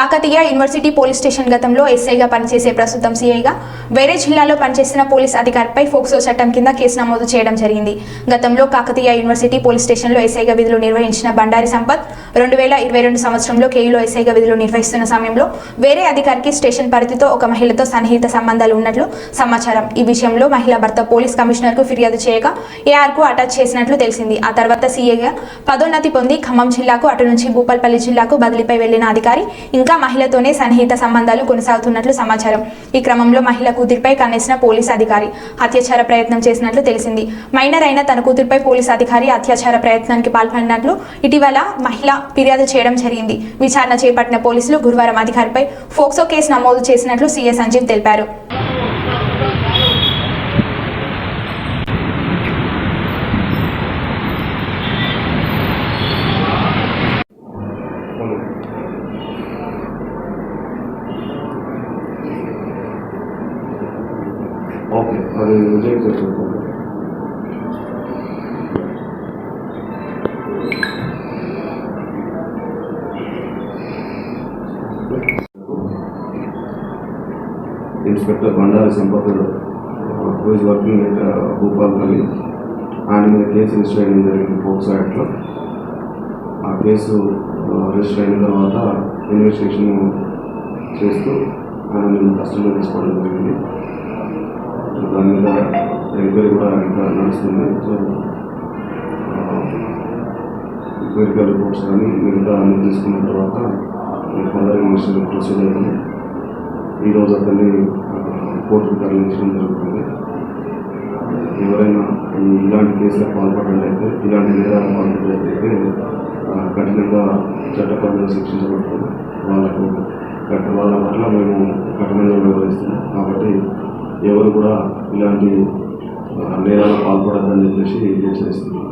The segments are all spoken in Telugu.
కాకతీయ యూనివర్సిటీ పోలీస్ స్టేషన్ గతంలో ఎస్ఐగా పనిచేసే ప్రస్తుతం సీఐగా వేరే జిల్లాలో పనిచేసిన పోలీస్ అధికారిపై ఫోక్సో చట్టం కింద కేసు నమోదు చేయడం జరిగింది. గతంలో కాకతీయ యూనివర్సిటీ పోలీస్ స్టేషన్లో ఎస్ఐగా విధులు నిర్వహించిన బండారి సంపత్ రెండు వేల ఇరవై రెండు సంవత్సరంలో కేయులో ఎస్ఐగా విధులు నిర్వహిస్తున్న సమయంలో వేరే అధికారికి స్టేషన్ పరిధితో ఒక మహిళతో సన్నిహిత సంబంధాలు ఉన్నట్లు సమాచారం. ఈ విషయంలో మహిళా భర్త పోలీస్ కమిషనర్కు ఫిర్యాదు చేయగా ఏఆర్కు అటాచ్ చేసినట్లు తెలిసింది. ఆ తర్వాత సీఏగా పదోన్నతి పొంది ఖమ్మం జిల్లాకు అటు నుంచి భూపాల్పల్లి జిల్లాకు బదిలీపై వెళ్ళిన అధికారి ఇంకా మహిళతోనే సన్నిహిత సంబంధాలు కొనసాగుతున్నట్లు సమాచారం. ఈ క్రమంలో మహిళ కూతురిపై కన్నేసిన పోలీస్ అధికారి అత్యాచార ప్రయత్నం చేసినట్లు తెలిసింది. మైనర్ అయిన తన కూతురిపై పోలీస్ అధికారి అత్యాచార ప్రయత్నానికి పాల్పడినట్లు ఇటీవల మహిళ ఫిర్యాదు చేయడం జరిగింది. విచారణ చేపట్టిన పోలీసులు గురువారం అధికారిపై ఫోక్సో కేసు నమోదు చేసినట్లు సీఎస్ సంజీవ్ తెలిపారు. ఓకే అది విజయ్ చెప్పండి inspector Bandari సంపత్తులు who is working at Bhupalpally ఆయన మీద కేసు రిజిస్టర్ అయ్యడం జరిగింది పోక్సో యాక్ట్లో. ఆ కేసు రిజిస్టర్ అయిన తర్వాత ఇన్వెస్టిగేషన్ చేస్తూ ఆయన కస్టమర్ తీసుకోవడం జరిగింది. దాని మీద ఎంక్వైరీ కూడా ఇంకా నడుస్తుంది సో మెడికల్ రిపోర్ట్స్ కానీ మిగతా అన్ని తీసుకున్న తర్వాత ఫర్దర్ ఇన్వెస్టిగేషన్ ప్రొసీజర్ అవుతుంది ఈరోజు అతన్ని కోర్టుకు తరలించడం జరుగుతుంది ఎవరైనా ఈ ఇలాంటి కేసులకు పాల్పడినట్లయితే ఇలాంటి నేరాలు పాల్పడినట్లయితే కఠినంగా చట్టపరంగా శిక్షించబడుతుంది వాళ్ళకు వాళ్ళ పట్ల మేము కఠినంగా వ్యవహరిస్తున్నాం కాబట్టి ఎవరు కూడా ఇలాంటి ఆ, నేరాలకు పాల్పడద్దని చెప్పేసి హెచ్చరిస్తున్నాం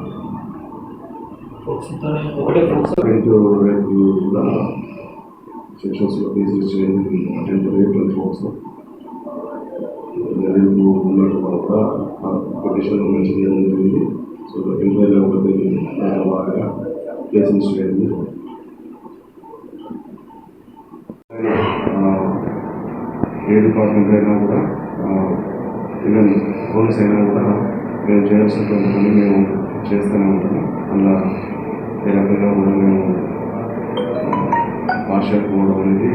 సెక్షన్స్లో చేయండి అటెంట్ రేపు అని ఫోర్స్ రేపు ఉన్నట్టు కూడా పిటిషన్ మెన్షన్ చేయడం జరిగింది. సో ఎంక్వైరీ బాగా కేసెస్ చేయండి ఏ డిపార్ట్మెంట్ అయినా కూడా ఈవెన్ పోలీస్ అయినా కూడా మేము చేయాల్సినటువంటి పని మేము చేస్తూనే ఉంటాము అలా ఏ రకంగా కూడా మేము పార్షల్ పోవడం అనేది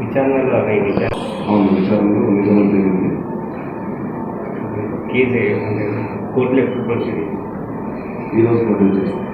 విచారణలో అవును విచారణలో నిజమని తెలియదు కేసు కోర్టులో ఎప్పుడు ప్రొసీడ్ ఈరోజు ప్రొడ్యూస్ చేస్తాం.